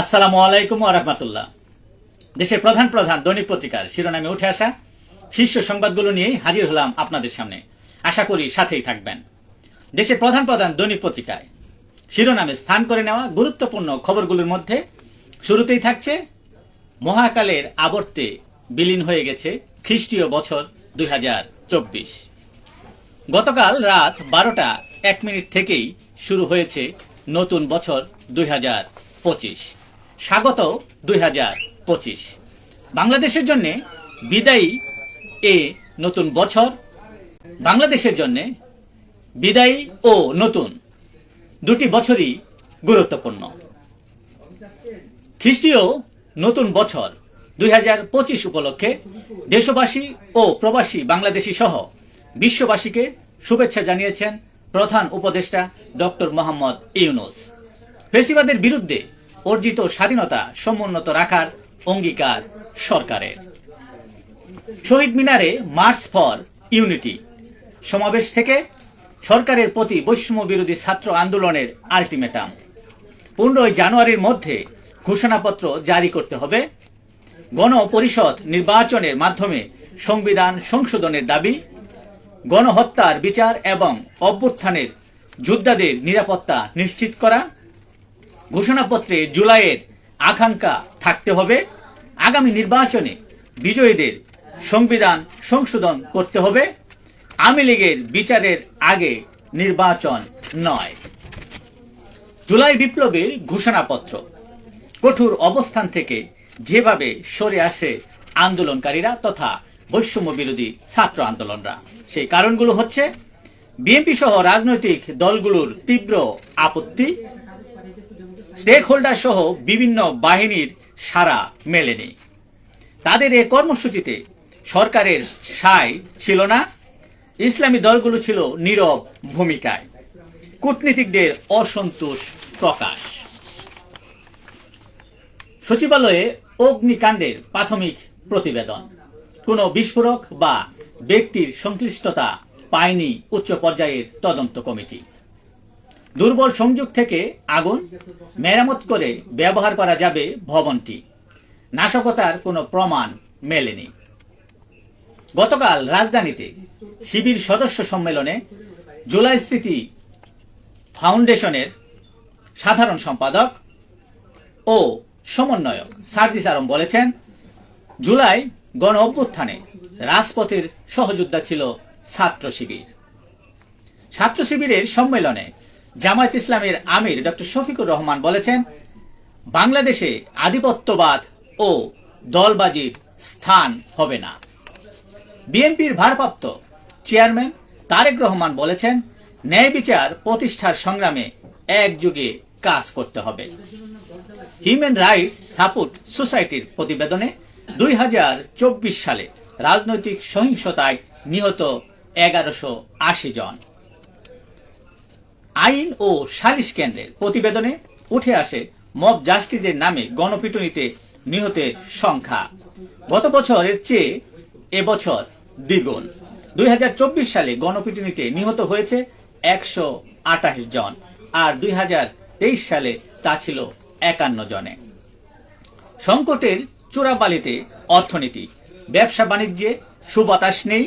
আসসালামু আলাইকুম আরহামতুল্লাহ দেশের প্রধান প্রধান দৈনিক পত্রিকার শিরোনামে উঠে আসা শীর্ষ সংবাদগুলো নিয়েই হাজির হলাম আপনাদের সামনে। আশা করি সাথেই থাকবেন। দেশের প্রধান প্রধান দৈনিক পত্রিকায় শিরোনামে স্থান করে নেওয়া গুরুত্বপূর্ণ খবরগুলোর মধ্যে শুরুতেই থাকছে, মহাকালের আবর্তে বিলীন হয়ে গেছে খ্রিস্টীয় বছর দুই হাজার চব্বিশ। গতকাল রাত বারোটা এক মিনিট থেকেই শুরু হয়েছে নতুন বছর দুই পঁচিশ। স্বাগত দুই হাজার পঁচিশ। বাংলাদেশের জন্য বিদায়ী এ নতুন বছর। বাংলাদেশের জন্য বিদায়ী ও নতুন দুটি বছরই গুরুত্বপূর্ণ। খ্রিস্টীয় নতুন বছর দুই হাজার পঁচিশ উপলক্ষে দেশবাসী ও প্রবাসী বাংলাদেশী সহ বিশ্ববাসীকে শুভেচ্ছা জানিয়েছেন প্রধান উপদেষ্টা ডক্টর মোহাম্মদ ইউনুস। ফেসিবাদের বিরুদ্ধে অর্জিত স্বাধীনতা সমুন্নত রাখার অঙ্গীকার সরকারের। শহীদ মিনারে মার্চ ফর ইউনিটি সমাবেশ থেকে সরকারের প্রতি বৈষম্য বিরোধী ছাত্র আন্দোলনের আলটিমেটাম। পনেরোই জানুয়ারির মধ্যে ঘোষণাপত্র জারি করতে হবে। গণপরিষদ নির্বাচনের মাধ্যমে সংবিধান সংশোধনের দাবি, গণহত্যার বিচার এবং অভ্যুত্থানের যোদ্ধাদের নিরাপত্তা নিশ্চিত করা ঘোষণাপত্রে জুলাইয়ের আকাঙ্ক্ষা থাকতে হবে। আগামী নির্বাচনে বিজয়ীদের সংবিধান সংশোধন করতে হবে। আওয়ামী লীগের বিচারের আগে নির্বাচন নয়। জুলাই বিপ্লবের ঘোষণাপত্র। কঠোর অবস্থান থেকে যেভাবে সরে আসে আন্দোলনকারীরা তথা বৈষম্য বিরোধী ছাত্র আন্দোলনরা। সেই কারণগুলো হচ্ছে, বিএনপি সহ রাজনৈতিক দলগুলোর তীব্র আপত্তি স্টেক হোল্ডার সহ বিভিন্ন বাহিনীর সারা মেলেনি। তাদের এ কর্মসূচিতে সরকারের সায় ছিল না, ইসলামী দলগুলো ছিল নীরব ভূমিকায়। কূটনীতিকদের অসন্তোষ প্রকাশ। সচিবালয়ে অগ্নিকাণ্ডের প্রাথমিক প্রতিবেদন। কোনো বিস্ফোরক বা ব্যক্তির সংশ্লিষ্টতা পায়নি উচ্চ পর্যায়ের তদন্ত কমিটি। দুর্বল সংযোগ থেকে আগুন মেরামত করে ব্যবহার করা যাবে ভবনটি। নাশকতার কোনো প্রমাণ মেলেনি। গতকাল রাজধানীতে শিবির সদস্য সম্মেলনে জুলাই স্মৃতি ফাউন্ডেশনের সাধারণ সম্পাদক ও সমন্বয়ক সার্জিস আলম বলেছেন, জুলাই গণ অভ্যুত্থানে রাজপথের সহযোদ্ধা ছিল ছাত্র শিবির। ছাত্র শিবিরের সম্মেলনে জামায়াত ইসলামের আমির ডক্টর শফিকুর রহমান বলেছেন, বাংলাদেশে আধিপত্যবাদ ও দলবাজির স্থান হবে না। বিএনপির ভারপ্রাপ্ত চেয়ারম্যান তারেক রহমান বলেছেন, ন্যায় বিচার প্রতিষ্ঠার সংগ্রামে একযোগে কাজ করতে হবে। হিউম্যান রাইটস সাপোর্ট সোসাইটির প্রতিবেদনে দুই হাজার চব্বিশ সালে রাজনৈতিক সহিংসতায় নিহত এগারোশো আশি জন। আইন ও সালিশ কেন্দ্রের প্রতিবেদনে উঠে আসে মব জাস্টিসের নামে গণপিটুনিতে নিহতের সংখ্যা। গত বছরের চেয়ে এবছর দ্বিগুণ। দুই সালে গণপিটুনিতে নিহত হয়েছে একশো আঠাশ জন আর দুই হাজার তেইশ সালে তা ছিল একান্ন জনে। সংকটের চূড়াবালিতে অর্থনীতি, ব্যবসা বাণিজ্যে সুবাতাস নেই,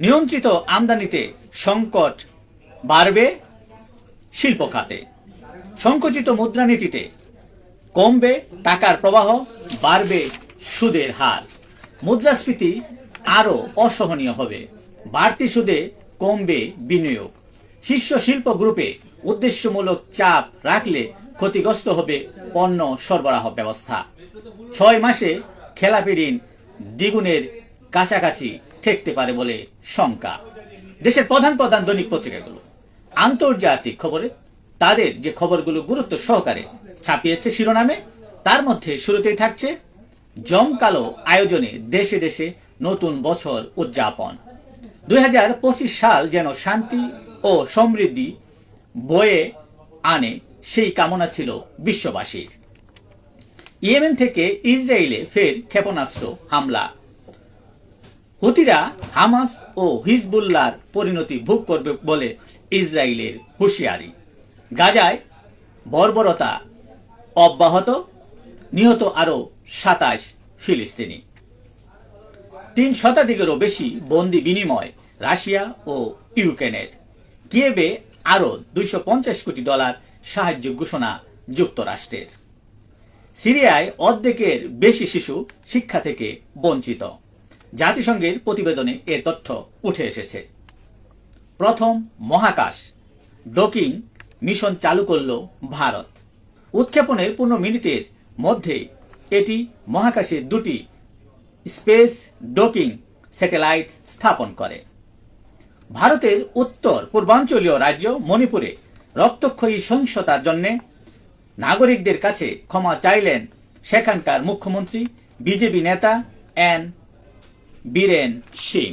নিয়ন্ত্রিত আমদানিতে সংকট বাড়বে শিল্প খাতে সংকুচিত মুদ্রানীতিতে কমবে টাকার প্রবাহ, বাড়বে সুদের হার। মুদ্রাস্ফীতি আরও অসহনীয় হবে। বাড়তি সুদে কমবে বিনিয়োগ। শীর্ষ শিল্প গ্রুপে উদ্দেশ্যমূলক চাপ রাখলে ক্ষতিগ্রস্ত হবে পণ্য সরবরাহ ব্যবস্থা। ছয় মাসে খেলাপি ঋণ দ্বিগুণের কাছাকাছি ঠেকতে পারে বলে শঙ্কা। দেশের প্রধান প্রধান দৈনিক পত্রিকাগুলো। আন্তর্জাতিক খবরে তাদের যে খবরগুলো গুরুত্ব সহকারে ছাপিয়েছে শিরোনামে, তার মধ্যে শুরুতেই থাকছে জমকালো আয়োজনে দেশে দেশে নতুন বছর উদযাপন। দুই সাল যেন শান্তি ও সমৃদ্ধি বয়ে আনে, সেই কামনা ছিল বিশ্ববাসীর। ইয়েমেন থেকে ইসরায়েলে ফের ক্ষেপণাস্ত্র হামলা। হুতিরা হামাস ও হিজবুল্লার পরিণতি ভোগ করবে বলে ইসরায়েলের হুঁশিয়ারি। গাজায় বর্বরতা অব্যাহত, নিহত আরও সাতাশ ফিলিস্তিনি। তিন শতাধিকেরও বেশি বন্দি বিনিময় রাশিয়া ও ইউক্রেনের। কিয়েবে আরও দুইশো পঞ্চাশ কোটি ডলার সাহায্য ঘোষণা যুক্তরাষ্ট্রের। সিরিয়ায় অর্ধেকের বেশি শিশু শিক্ষা থেকে বঞ্চিত। জাতিসংঘের প্রতিবেদনে এ তথ্য উঠে এসেছে। প্রথম মহাকাশ। ডকিং মিশন চালু করল ভারত। উৎক্ষেপণের পনেরো মিনিটের মধ্যে এটি মহাকাশে দুটি স্পেস ডকিং স্যাটেলাইট স্থাপন করে। ভারতের উত্তর পূর্বাঞ্চলীয় রাজ্য মণিপুরে রক্তক্ষয়ী সহিংসতার জন্য নাগরিকদের কাছে ক্ষমা চাইলেন সেখানকার মুখ্যমন্ত্রী, বিজেপি নেতা এন বীরেন সিং।